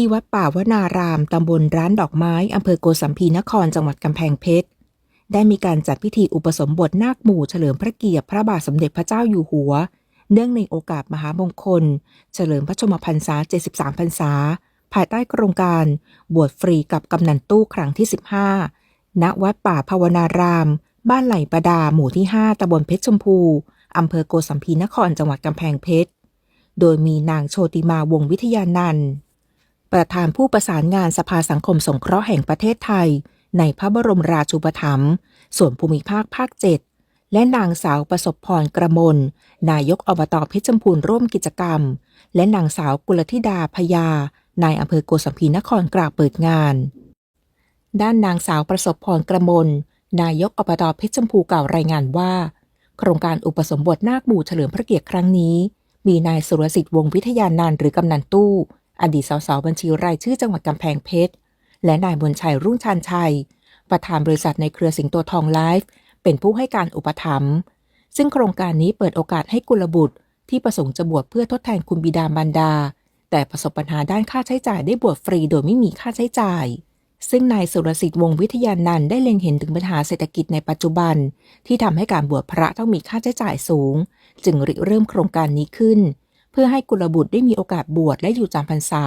ที่วัดป่าวนาราม ตำบลร้านดอกไม้อำเภอโกสัมพีนครจังหวัดกำแพงเพชร ได้มีการจัดพิธีอุปสมบทนาคหมู่เฉลิมพระเกียรติพระบาทสมเด็จพระเจ้าอยู่หัว เนื่องในโอกาสมหามงคล เฉลิมพระชมพรรษา 73 พรรษา ภายใต้โครงการ บวชฟรีกับกำนันตู้ครั้งที่ 15 ณ วัดป่าภาวนาราม บ้านไหลประดาหมู่ที่ 5ตำบลเพชรชมพูอำเภอโกสัมพีนครจังหวัดกำแพงเพชร โดยมีนางโชติมาวงศวิทยานันท์ ประธานผู้ประสานงานสภาสังคมสงเคราะห์แห่งประเทศไทย ในพระบรมราชูปถัมภ์ส่วนภูมิภาคภาค 7 และนางสาวประสบพรกระมลนายกอบตเพชรชมพูร่วมกิจกรรม และนางสาวกุลธิดาพยานายอำเภอโกสัมพีนครกล่าวเปิดงาน ด้านนางสาวประสบพรกระมลนายกอบตเพชรชมพูกล่าวรายงานว่า โครงการอุปสมบทนาคหมู่เฉลิมพระเกียรติครั้งนี้ มีนายสุรสิทธิ์วงวิทยานันหรือกำนันตู้ อดีตสสบัญชีรายชื่อจังหวัดกำแพงเพชร และนายบนชัยรุ่งชานชัย ประธานบริษัทในเครือสิงโตทองไลฟ์เป็นผู้ให้การอุปถัมภ์ซึ่งโครงการนี้เปิดโอกาสให้กุลบุตร ที่ประสงค์จะบวชเพื่อทดแทนคุณบิดามารดา แต่ประสบปัญหาด้านค่าใช้จ่ายได้บวชฟรีโดยไม่มีค่าใช้จ่าย ซึ่งนายสุรสิทธิ์วงวิทยานันได้เล็งเห็นถึงปัญหาเศรษฐกิจในปัจจุบัน ที่ทำให้การบวชพระต้องมีค่าใช้จ่ายสูง จึงริเริ่มโครงการนี้ขึ้น พื่อให้กุลบุตรได้มีโอกาสบวชและอยู่จำพรรษา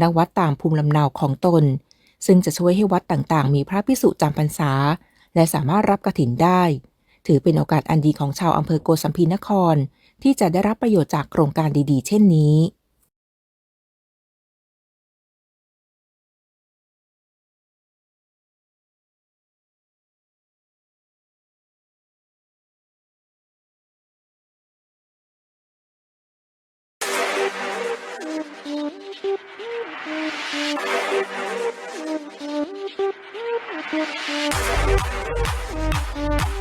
ณวัดตามภูมิลำเนาของตน ซึ่งจะช่วยให้วัดต่างๆ มีพระพิสุจำพรรษา และสามารถรับกระถินได้ ถือเป็นโอกาสอันดีของชาวอำเภอโกสัมพีนคร ที่จะได้รับประโยชน์จากโครงการดีๆ เช่นนี้ Thank you.